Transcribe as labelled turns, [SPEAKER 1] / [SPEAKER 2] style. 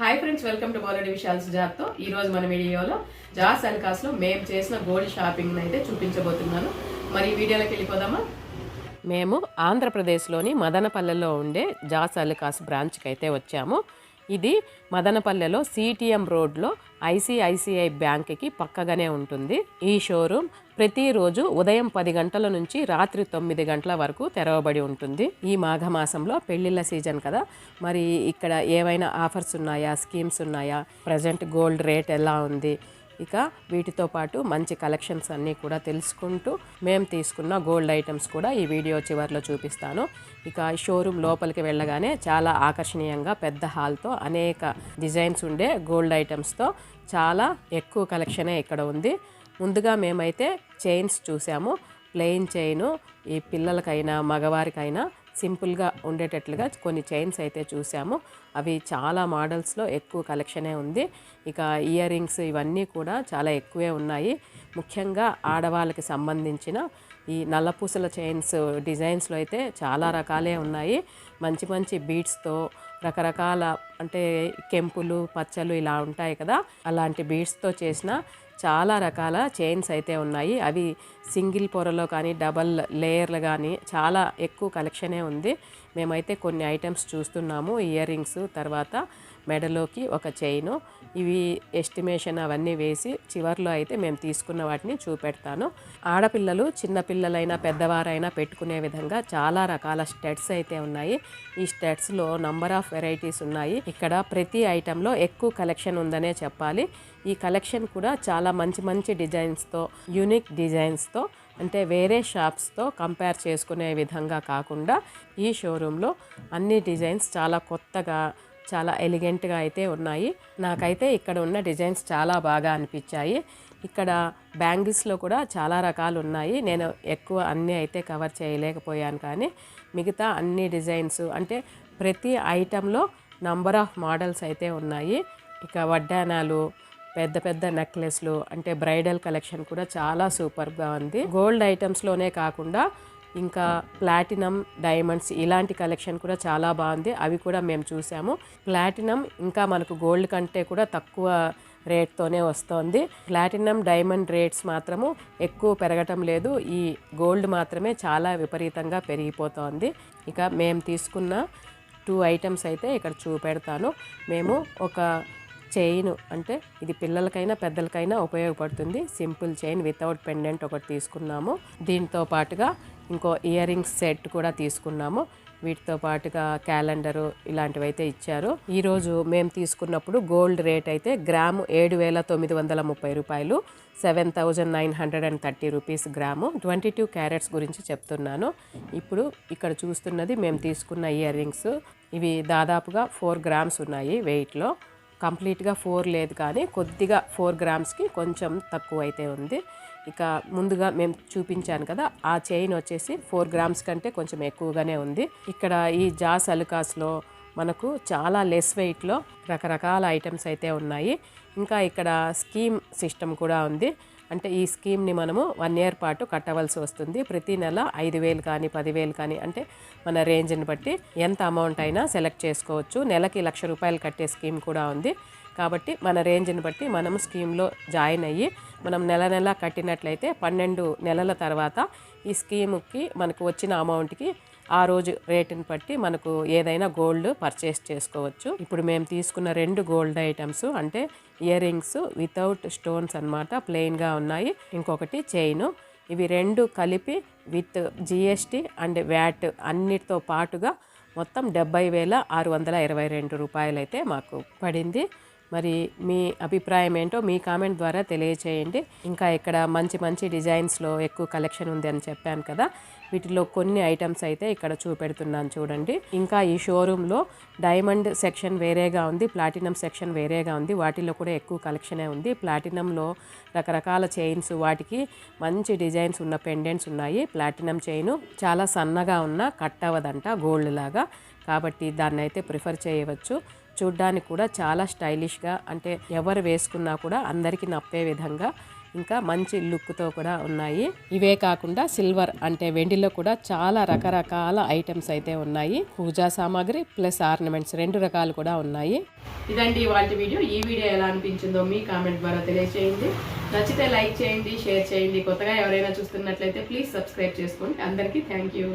[SPEAKER 1] Hi friends welcome to బోలెడి విశాల్స్ జాబ్తో ఈ రోజు మన వీడియోలో జాస్ అల్కాస్లో మేము చేసిన గోల్డ్ షాపింగ్ అయితే చూపించబోతున్నాను. మరి ఈ వీడియోలోకి వెళ్ళిపోదామా? మేము ఆంధ్రప్రదేశ్లోని మదనపల్లెలో ఉండే జాస్ అల్కాస్ బ్రాంచ్కి అయితే వచ్చాము. ఇది మదనపల్లెలో సిటిఎం రోడ్లో ఐసిఐసిఐ బ్యాంక్కి పక్కగానే ఉంటుంది. ఈ షోరూమ్ ప్రతిరోజు ఉదయం పది గంటల నుంచి రాత్రి తొమ్మిది గంటల వరకు తెరవబడి ఉంటుంది. ఈ మాఘమాసంలో పెళ్ళిళ్ళ సీజన్ కదా. మరి ఇక్కడ ఏవైనా ఆఫర్స్ ఉన్నాయా? స్కీమ్స్ ఉన్నాయా? ప్రజెంట్ గోల్డ్ రేట్ ఎలా ఉంది? ఇక వీటితో పాటు మంచి కలెక్షన్స్ అన్నీ కూడా తెలుసుకుంటూ మేము తీసుకున్న గోల్డ్ ఐటమ్స్ కూడా ఈ వీడియో చివరిలో చూపిస్తాను. ఇక షోరూమ్ లోపలికి వెళ్ళగానే చాలా ఆకర్షణీయంగా పెద్ద హాల్తో అనేక డిజైన్స్ ఉండే గోల్డ్ ఐటమ్స్తో చాలా ఎక్కువ కలెక్షనే ఇక్కడ ఉంది. ముందుగా మేమైతే చైన్స్ చూసాము. ప్లెయిన్ చైను ఈ పిల్లలకైనా మగవారికైనా సింపుల్గా ఉండేటట్లుగా కొన్ని చైన్స్ అయితే చూసాము. అవి చాలా మోడల్స్లో ఎక్కువ కలెక్షనే ఉంది. ఇక ఇయర్ రింగ్స్ ఇవన్నీ కూడా చాలా ఎక్కువే ఉన్నాయి. ముఖ్యంగా ఆడవాళ్ళకి సంబంధించిన ఈ నల్లపూసల చైన్స్ డిజైన్స్లో అయితే చాలా రకాలే ఉన్నాయి. మంచి మంచి బీడ్స్తో రకరకాల అంటే కెంపులు పచ్చలు ఇలా ఉంటాయి కదా. అలాంటి బీడ్స్తో చేసిన చాలా రకాల చైన్స్ అయితే ఉన్నాయి. అవి సింగిల్ పొరలో కానీ డబల్ లేయర్లు కానీ చాలా ఎక్కువ కలెక్షనే ఉంది. మేమైతే కొన్ని ఐటమ్స్ చూస్తున్నాము. ఇయర్ రింగ్స్ తర్వాత మెడలోకి ఒక చైను. ఇవి ఎస్టిమేషన్ అవన్నీ వేసి చివర్లో అయితే మేము తీసుకున్న వాటిని చూపెడతాను. ఆడపిల్లలు చిన్నపిల్లలైనా పెద్దవారైనా పెట్టుకునే విధంగా చాలా రకాల స్టెట్స్ అయితే ఉన్నాయి. ఈ స్టెట్స్లో నంబర్ ఆఫ్ వెరైటీస్ ఉన్నాయి. ఇక్కడ ప్రతి ఐటెంలో ఎక్కువ కలెక్షన్ ఉందనే చెప్పాలి. ఈ కలెక్షన్ కూడా చాలా మంచి మంచి డిజైన్స్తో యూనిక్ డిజైన్స్తో అంటే వేరే షాప్స్తో కంపేర్ చేసుకునే విధంగా కాకుండా ఈ షోరూంలో అన్ని డిజైన్స్ చాలా కొత్తగా చాలా ఎలిగెంట్గా అయితే ఉన్నాయి. నాకైతే ఇక్కడ ఉన్న డిజైన్స్ చాలా బాగా అనిపించాయి. ఇక్కడ బ్యాంగిల్స్లో కూడా చాలా రకాలు ఉన్నాయి. నేను ఎక్కువ అన్నీ అయితే కవర్ చేయలేకపోయాను కానీ మిగతా అన్ని డిజైన్స్ అంటే ప్రతి ఐటెంలో నంబర్ ఆఫ్ మోడల్స్ అయితే ఉన్నాయి. ఇక వడ్డానాలు పెద్ద పెద్ద నెక్లెస్లు అంటే బ్రైడల్ కలెక్షన్ కూడా చాలా సూపర్గా ఉంది. గోల్డ్ ఐటమ్స్లోనే కాకుండా ఇంకా ప్లాటినం డైమండ్స్ ఇలాంటి కలెక్షన్ కూడా చాలా బాగుంది. అవి కూడా మేము చూసాము. ప్లాటినం ఇంకా మనకు గోల్డ్ కంటే కూడా తక్కువ రేట్తోనే వస్తోంది. ప్లాటినం డైమండ్ రేట్స్ మాత్రము ఎక్కువ పెరగటం లేదు. ఈ గోల్డ్ మాత్రమే చాలా విపరీతంగా పెరిగిపోతోంది. ఇక మేము తీసుకున్న టూ ఐటమ్స్ అయితే ఇక్కడ చూపెడతాను. మేము ఒక చైన్ అంటే ఇది పిల్లలకైనా పెద్దలకైనా ఉపయోగపడుతుంది. సింపుల్ చైన్ వితౌట్ పెండెంట్ ఒకటి తీసుకున్నాము. దీంతో పాటుగా ఇంకో ఇయర్ రింగ్స్ సెట్ కూడా తీసుకున్నాము. వీటితో పాటుగా క్యాలెండరు ఇలాంటివి అయితే ఇచ్చారు ఈరోజు మేము తీసుకున్నప్పుడు గోల్డ్ రేట్ అయితే గ్రాము ఏడు వేల తొమ్మిది వందల ముప్పై రూపాయలు seven thousand nine hundred and thirty rupees gram. Twenty two carats గురించి చెప్తున్నాను. ఇప్పుడు ఇక్కడ చూస్తున్నది మేము తీసుకున్న ఇయర్ రింగ్స్. ఇవి దాదాపుగా ఫోర్ గ్రామ్స్ ఉన్నాయి వెయిట్లో. కంప్లీట్గా ఫోర్ లేదు కానీ కొద్దిగా ఫోర్ గ్రామ్స్కి కొంచెం తక్కువ అయితే ఉంది. ఇక ముందుగా మేము చూపించాను కదా ఆ చైన్ వచ్చేసి ఫోర్ గ్రామ్స్ కంటే కొంచెం ఎక్కువగానే ఉంది. ఇక్కడ ఈ జాస్ అలుకాస్లో మనకు చాలా లెస్ వెయిట్లో రకరకాల ఐటమ్స్ అయితే ఉన్నాయి. ఇంకా ఇక్కడ స్కీమ్ సిస్టమ్ కూడా ఉంది. అంటే ఈ స్కీమ్ని మనము వన్ ఇయర్ పాటు కట్టవలసి వస్తుంది. ప్రతి నెల ఐదు వేలు కానీ పదివేలు కానీ అంటే మన రేంజ్ని బట్టి ఎంత అమౌంట్ అయినా సెలెక్ట్ చేసుకోవచ్చు. నెలకి లక్ష రూపాయలు కట్టే స్కీమ్ కూడా ఉంది. కాబట్టి మన రేంజ్ని బట్టి మనం స్కీమ్లో జాయిన్ అయ్యి మనం నెల నెల కట్టినట్లయితే పన్నెండు నెలల తర్వాత ఈ స్కీమ్కి మనకు వచ్చిన అమౌంట్కి ఆ రోజు రేటుని బట్టి మనకు ఏదైనా గోల్డ్ పర్చేస్ చేసుకోవచ్చు. ఇప్పుడు మేము తీసుకున్న రెండు గోల్డ్ ఐటమ్స్ అంటే ఇయర్ రింగ్స్ వితౌట్ స్టోన్స్ అనమాట ప్లెయిన్గా ఉన్నాయి. ఇంకొకటి చైను. ఇవి రెండు కలిపి విత్ జిఎస్టీ అండ్ వ్యాట్ అన్నిటితో పాటుగా మొత్తం డెబ్బై వేల ఆరు వందల ఇరవై రెండు రూపాయలైతే మాకు పడింది. మరి మీ అభిప్రాయం ఏంటో మీ కామెంట్ ద్వారా తెలియచేయండి. ఇంకా ఇక్కడ మంచి మంచి డిజైన్స్లో ఎక్కువ కలెక్షన్ ఉంది అని చెప్పాను కదా. వీటిలో కొన్ని ఐటమ్స్ అయితే ఇక్కడ చూపెడుతున్నాను చూడండి. ఇంకా ఈ షోరూంలో డైమండ్ సెక్షన్ వేరేగా ఉంది ప్లాటినం సెక్షన్ వేరేగా ఉంది. వాటిలో కూడా ఎక్కువ కలెక్షనే ఉంది. ప్లాటినంలో రకరకాల చైన్స్ వాటికి మంచి డిజైన్స్ ఉన్న పెండెంట్స్ ఉన్నాయి. ప్లాటినం చైన్ చాలా సన్నగా ఉన్న కట్ అవ్వదంట గోల్డ్ లాగా. కాబట్టి దాన్ని అయితే ప్రిఫర్ చేయవచ్చు. చూడ్డానికి కూడా చాలా స్టైలిష్గా అంటే ఎవరు వేసుకున్నా కూడా అందరికీ నప్పే విధంగా ఇంకా మంచి లుక్తో కూడా ఉన్నాయి. ఇవే కాకుండా సిల్వర్ అంటే వెండిలో కూడా చాలా రకరకాల ఐటమ్స్ అయితే ఉన్నాయి. పూజా సామాగ్రి ప్లస్ ఆర్నమెంట్స్ రెండు రకాలు కూడా ఉన్నాయి. ఇదండి వాటి వీడియో. ఈ వీడియో ఎలా అనిపించిందో మీ కామెంట్ ద్వారా తెలియజేయండి నచ్చితే లైక్ చేయండి షేర్ చేయండి. కొత్తగా ఎవరైనా చూస్తున్నట్లయితే ప్లీజ్ సబ్స్క్రైబ్ చేసుకోండి. అందరికీ థ్యాంక్ యూ.